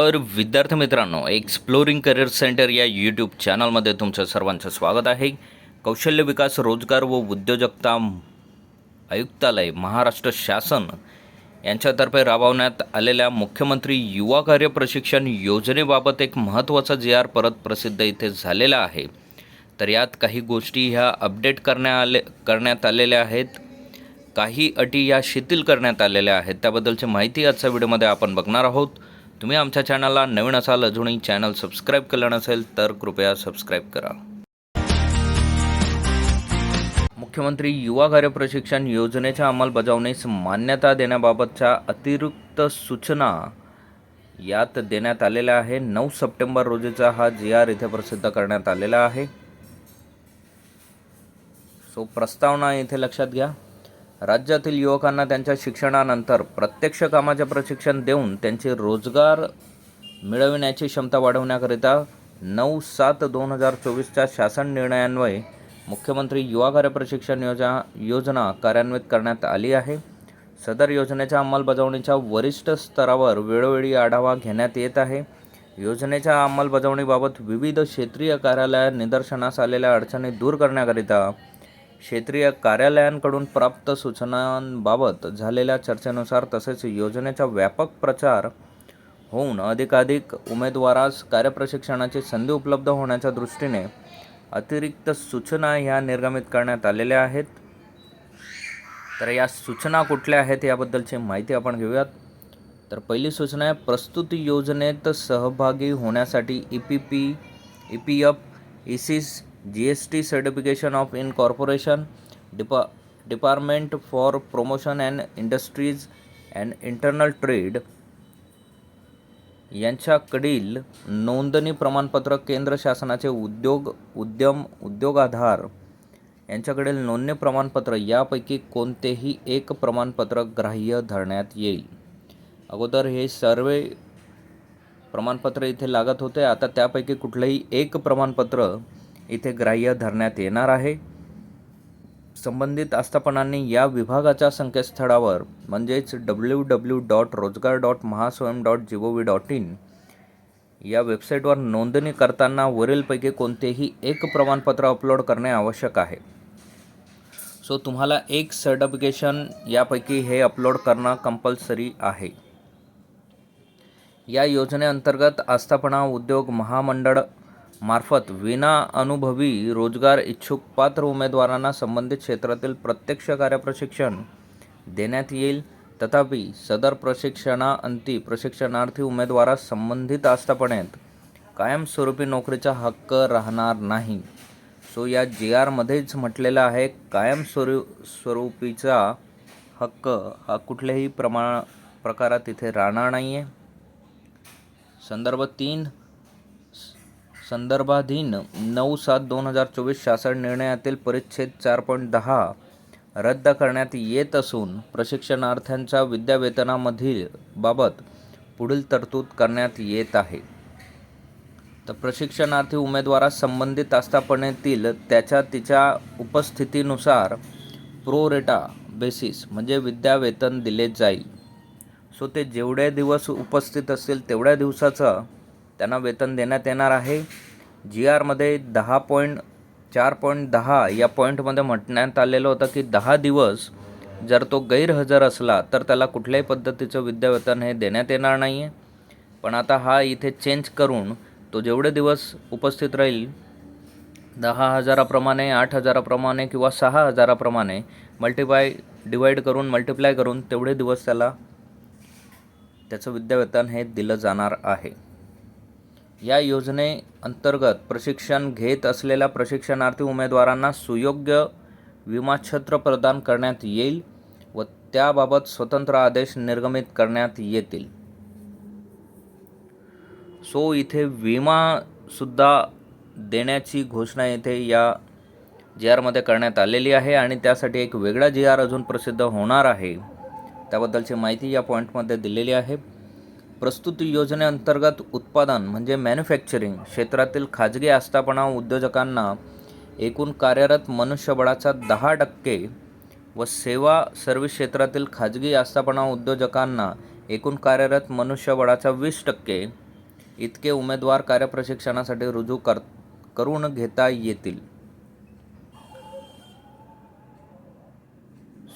तर विद्यार्थी मित्रांनो एक्सप्लोरिंग करिअर सेंटर या यूट्यूब चॅनलमध्ये तुमचं सर्वांचं स्वागत आहे. कौशल्य विकास रोजगार व उद्योजकता आयुक्तालय महाराष्ट्र शासन यांच्यातर्फे राबवण्यात आलेल्या मुख्यमंत्री युवा कार्य प्रशिक्षण योजनेबाबत एक महत्त्वाचा जी आर परत प्रसिद्ध इथे झालेला आहे. तर यात काही गोष्टी ह्या अपडेट करण्या आले करण्यात आलेल्या आहेत. काही अटी या शिथिल करण्यात आलेल्या आहेत. त्याबद्दलची माहिती आजच्या व्हिडिओमध्ये आपण बघणार आहोत. तुम्ही आमच्या चॅनलला नवीन असाल अजूनही चॅनल सबस्क्राईब केलं नसेल तर कृपया सबस्क्राईब करा. मुख्यमंत्री युवा कार्य प्रशिक्षण योजनेच्या अंमलबजावणीस मान्यता देण्याबाबतच्या अतिरिक्त सूचना यात देण्यात आलेल्या आहे. नऊ सप्टेंबर रोजीचा हा जी आर इथे प्रसिद्ध करण्यात आलेला आहे. सो प्रस्तावना इथे लक्षात घ्या. राज्यातील युवकांना त्यांच्या शिक्षणानंतर प्रत्यक्ष कामाचे प्रशिक्षण देऊन त्यांचे रोजगार मिळविण्याची क्षमता वाढवण्याकरिता नऊ सात दोन हजार चोवीसच्या शासन निर्णयान्वये मुख्यमंत्री युवा कार्य प्रशिक्षण योजना योजना कार्यान्वित करण्यात आली आहे. सदर योजनेच्या अंमलबजावणीच्या वरिष्ठ स्तरावर वेळोवेळी आढावा घेण्यात येत आहे. योजनेच्या अंमलबजावणीबाबत विविध क्षेत्रीय कार्यालयात निदर्शनास आलेल्या अडचणी दूर करण्याकरिता क्षेत्रीय कार्यालयांकडून प्राप्त सूचनांबाबत झालेल्या चर्चेनुसार तसेच योजनेचा व्यापक प्रचार होऊन अधिकाधिक उमेदवारास कार्यप्रशिक्षणाची संधी उपलब्ध होण्याच्या दृष्टीने अतिरिक्त सूचना ह्या निर्गमित करण्यात आलेल्या आहेत. तर या सूचना कुठल्या आहेत याबद्दलची माहिती आपण घेऊयात. तर पहिली सूचना आहे प्रस्तुत योजनेत सहभागी होण्यासाठी E P P E P F ESIS G S T certification of incorporation डिपा department for promotion and industries and internal trade यांच्याकडील नोंदणी प्रमाणपत्र केंद्र शासनाचे उद्योग उद्यम उद्योग आधार यांच्याकडील नोंदणी प्रमाणपत्र यापैकी कोणतेही एक प्रमाणपत्र ग्राह्य धरण्यात येईल. अगोदर हे सर्व प्रमाणपत्र इथे लागत होते. आता त्यापैकी कुठलंही एक प्रमाणपत्र इथे ग्राह्य धरण्यात येणार आहे. संबंधित आस्थापनांनी या विभागाच्या संकेतस्थळावर म्हणजेच W W dot rojgar dot mahaswayam dot G O V dot in या वेबसाईटवर नोंदणी करताना वरीलपैकी कोणतेही एक प्रमाणपत्र अपलोड करणे आवश्यक आहे. सो तुम्हाला एक सर्टिफिकेशन यापैकी हे अपलोड करणं कंपल्सरी आहे. या योजनेअंतर्गत आस्थापना उद्योग महामंडळ मार्फत विना अनुभवी रोजगार इच्छुक पात्र उमेदवारांना संबंधित क्षेत्रातील प्रत्यक्ष कार्यप्रशिक्षण देण्यात येईल. तथापि सदर प्रशिक्षणाअंती प्रशिक्षणार्थी उमेदवारास संबंधित आस्थापनेत कायमस्वरूपी नोकरीचा हक्क राहणार नाही. सो या जी आरमध्येच म्हटलेलं आहे कायमस्वरू स्वरूपीचा हक्क हा कुठल्याही प्रमा प्रकारात इथे राहणार नाही आहे संदर्भ तीन संदर्भाधीन नऊ सात दोन हजार चोवीस शासन निर्णयातील परिच्छेद चार पॉईंट दहा रद्द करण्यात येत असून प्रशिक्षणार्थ्यांच्या विद्यावेतनामधील बाबत पुढील तरतूद करण्यात येत आहे. तर प्रशिक्षणार्थी उमेदवारास संबंधित आस्थापनेतील त्याच्या तिच्या उपस्थितीनुसार प्रो रेटा बेसिस म्हणजे विद्यावेतन दिले जाईल. सो ते जेवढे दिवस उपस्थित असतील तेवढ्या दिवसाचं त्यांना वेतन देण्यात येणार आहे. जी आरमध्ये दहा पॉईंट चार पॉईंट दहा या पॉईंटमध्ये म्हटण्यात आलेलं होतं की दहा दिवस जर तो गैरहजर असला तर त्याला कुठल्याही पद्धतीचं विद्यावेतन हे देण्यात येणार नाही आहे पण आता हा इथे चेंज करून तो जेवढे दिवस उपस्थित राहील दहा हजाराप्रमाणे आठ हजाराप्रमाणे किंवा सहा हजाराप्रमाणे मल्टिपाय डिवाईड करून मल्टिप्लाय करून तेवढे दिवस त्याला त्याचं विद्यावेतन हे दिलं जाणार आहे. या योजनेअंतर्गत प्रशिक्षण घेत असलेल्या प्रशिक्षणार्थी उमेदवारांना सुयोग्य विमाछत्र प्रदान करण्यात येईल व त्याबाबत स्वतंत्र आदेश निर्गमित करण्यात येतील. सो इथे विमासुद्धा देण्याची घोषणा येथे या जी आरमध्ये करण्यात आलेली आहे आणि त्यासाठी एक वेगळा जी आर अजून प्रसिद्ध होणार आहे. त्याबद्दलची माहिती या पॉईंटमध्ये दिलेली आहे. प्रस्तुत योजनेअंतर्गत उत्पादन म्हणजे मॅन्युफॅक्चरिंग क्षेत्रातील खाजगी आस्थापना उद्योजकांना एकूण कार्यरत मनुष्यबळाचा दहा टक्के व सेवा सर्व्हिस क्षेत्रातील खाजगी आस्थापना उद्योजकांना एकूण कार्यरत मनुष्यबळाचा वीस टक्के इतके उमेदवार कार्यप्रशिक्षणासाठी रुजू कर करून घेता येतील.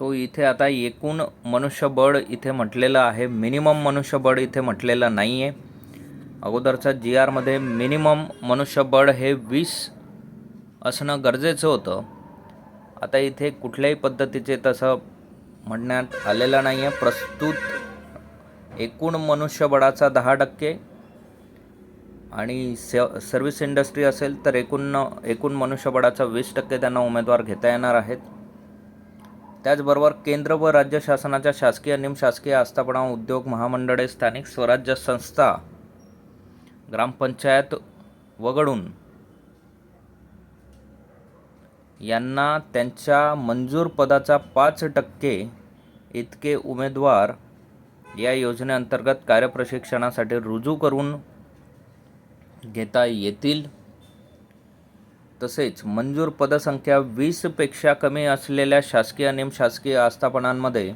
सो इथे आता एकूण मनुष्यबळ इथे म्हटलेलं आहे. मिनिमम मनुष्यबळ इथे म्हटलेलं नाही आहे अगोदरचा जी आरमध्ये मिनिमम मनुष्यबळ हे वीस असणं गरजेचं होतं. आता इथे कुठल्याही पद्धतीचे तसं म्हणण्यात आलेलं नाही आहे प्रस्तुत एकूण मनुष्यबळाचा दहा टक्के आणि से सर्व्हिस इंडस्ट्री असेल तर एकूण एकूण मनुष्यबळाचा वीस टक्के त्यांना उमेदवार घेता येणार आहेत. त्याचबरोबर केंद्र व राज्य शासनाच्या शासकीय निमशासकीय आस्थापना उद्योग महामंडळे स्थानिक स्वराज्य संस्था ग्रामपंचायत वगळून यांना त्यांच्या मंजूर पदाचा पाच टक्के इतके उमेदवार या योजनेअंतर्गत कार्यप्रशिक्षणासाठी रुजू करून घेता येतील. तसेच मंजूर पदसंख्या वीसपेक्षा कमी असलेल्या शासकीय निमशासकीय आस्थापनांमध्ये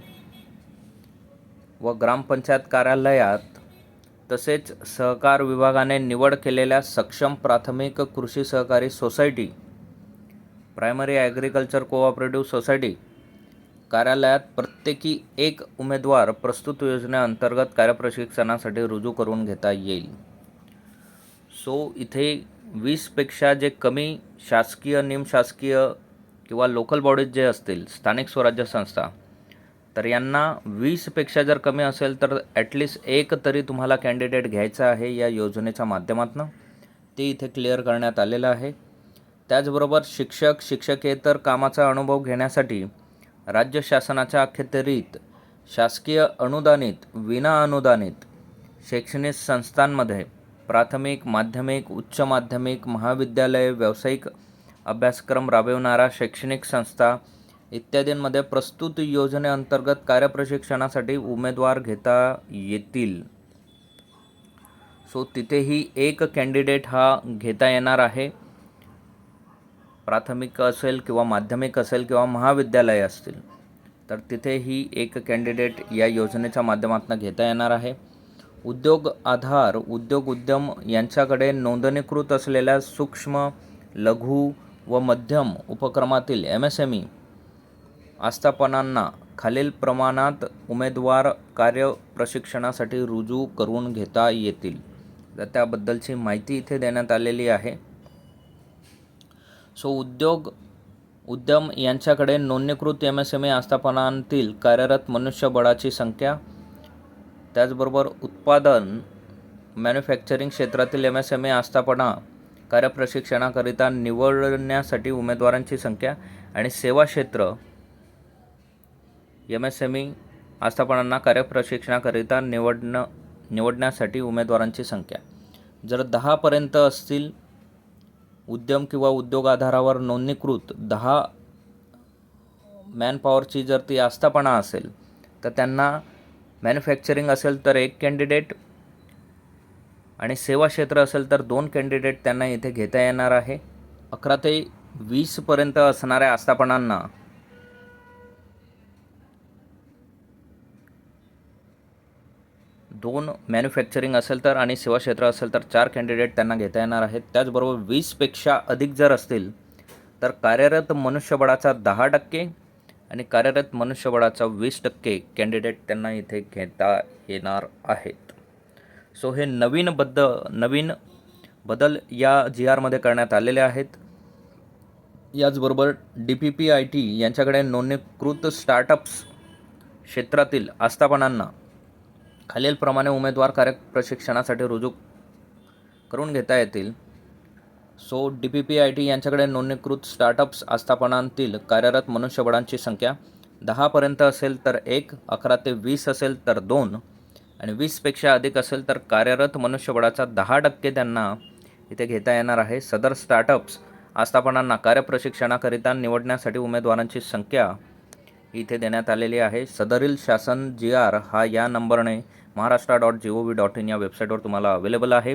व ग्रामपंचायत कार्यालयात तसेच सहकार विभागाने निवड केलेल्या सक्षम प्राथमिक कृषी सहकारी society primary agriculture cooperative society कार्यालयात प्रत्येकी एक उमेदवार प्रस्तुत योजनेअंतर्गत कार्यप्रशिक्षणासाठी रुजू करून घेता येईल. सो इथे वीसपेक्षा जे कमी शासकीय निमशासकीय किंवा लोकल बॉडीज जे असतील स्थानिक स्वराज्य संस्था तर यांना वीसपेक्षा जर कमी असेल तर ॲटलिस्ट एक तरी तुम्हाला कॅन्डिडेट घ्यायचा आहे या योजनेच्या माध्यमातून. ते इथे क्लिअर करण्यात आलेलं आहे. त्याचबरोबर शिक्षक शिक्षकेतर कामाचा अनुभव घेण्यासाठी राज्य शासनाच्या अखेरीत शासकीय अनुदानित विना अनुदानित शैक्षणिक संस्थांमध्ये प्राथमिक माध्यमिक उच्च माध्यमिक महाविद्यालय व्यावसायिक अभ्यासक्रम राबविणारा शैक्षणिक संस्था इत्यादींमध्ये प्रस्तुत योजनेअंतर्गत कार्यप्रशिक्षणासाठी उमेदवार घेता येतील. सो तिथेही एक कॅन्डिडेट हा घेता येणार आहे. प्राथमिक असेल किंवा माध्यमिक असेल किंवा महाविद्यालय असतील तर तिथेही एक कॅन्डिडेट या योजनेच्या माध्यमातून घेता येणार आहे. उद्योग आधार उद्योग उद्यम यांच्याकडे नोंदणीकृत असलेल्या सूक्ष्म लघु व मध्यम उपक्रमातील एम एस एम ई आस्थापनांना खालील प्रमाणात उमेदवार कार्य प्रशिक्षणासाठी रुजू करून घेता येतील. तर त्याबद्दलची माहिती इथे देण्यात आलेली आहे. सो उद्योग उद्यम यांच्याकडे नोंदणीकृत एम एस एम ई आस्थापनांतील कार्यरत मनुष्यबळाची संख्या त्याचबरोबर उत्पादन मॅन्युफॅक्चरिंग क्षेत्रातील एम एस एम ए आस्थापना कार्यप्रशिक्षणाकरिता निवडण्यासाठी उमेदवारांची संख्या आणि सेवा क्षेत्र एम एस एम ई आस्थापनांना कार्यप्रशिक्षणाकरिता निवडणं निवडण्यासाठी उमेदवारांची संख्या. जर दहापर्यंत असतील उद्यम किंवा उद्योग आधारावर नोंदणीकृत दहा मॅनपॉवरची जर ती आस्थापना असेल तर त्यांना मॅन्युफॅक्चरिंग असेल तर एक कॅन्डिडेट आणि सेवा क्षेत्र असेल तर दोन कॅन्डिडेट त्यांना इथे घेता येणार आहे. अकरा ते वीसपर्यंत असणाऱ्या आस्थापनांना दोन मॅन्युफॅक्चरिंग असेल तर आणि सेवा क्षेत्र असेल तर चार कॅन्डिडेट त्यांना घेता येणार आहेत. त्याचबरोबर वीसपेक्षा अधिक जर असतील तर कार्यरत मनुष्यबळाचा दहा टक्के आणि कार्यरत मनुष्यबळाचा वीस टक्के कॅन्डिडेट त्यांना इथे घेता येणार आहेत. सो हे नवीन बद्द नवीन बदल या जी आरमध्ये करण्यात आलेले आहेत. याचबरोबर D P P I T यांच्याकडे नोंदणीकृत स्टार्टअप्स क्षेत्रातील आस्थापनांना खालीलप्रमाणे उमेदवार कार्य प्रशिक्षणासाठी रुजू करून घेता येतील. So D P P I T यांच्याकडे नोंदणीकृत स्टार्टअप्स आस्थापनांतील कार्यरत मनुष्यबळांची संख्या दहापर्यंत असेल तर एक अकरा ते वीस असेल तर दोन आणि वीसपेक्षा अधिक असेल तर कार्यरत मनुष्यबळाचा दहा टक्के त्यांना इथे घेता येणार आहे. सदर स्टार्टअप्स आस्थापनांना कार्यप्रशिक्षणाकरिता निवडण्यासाठी उमेदवारांची संख्या इथे देण्यात आलेली आहे. सदरील शासन जी आर हा या नंबरने Maharashtra dot G O V dot in या वेबसाईटवर तुम्हाला अवेलेबल आहे.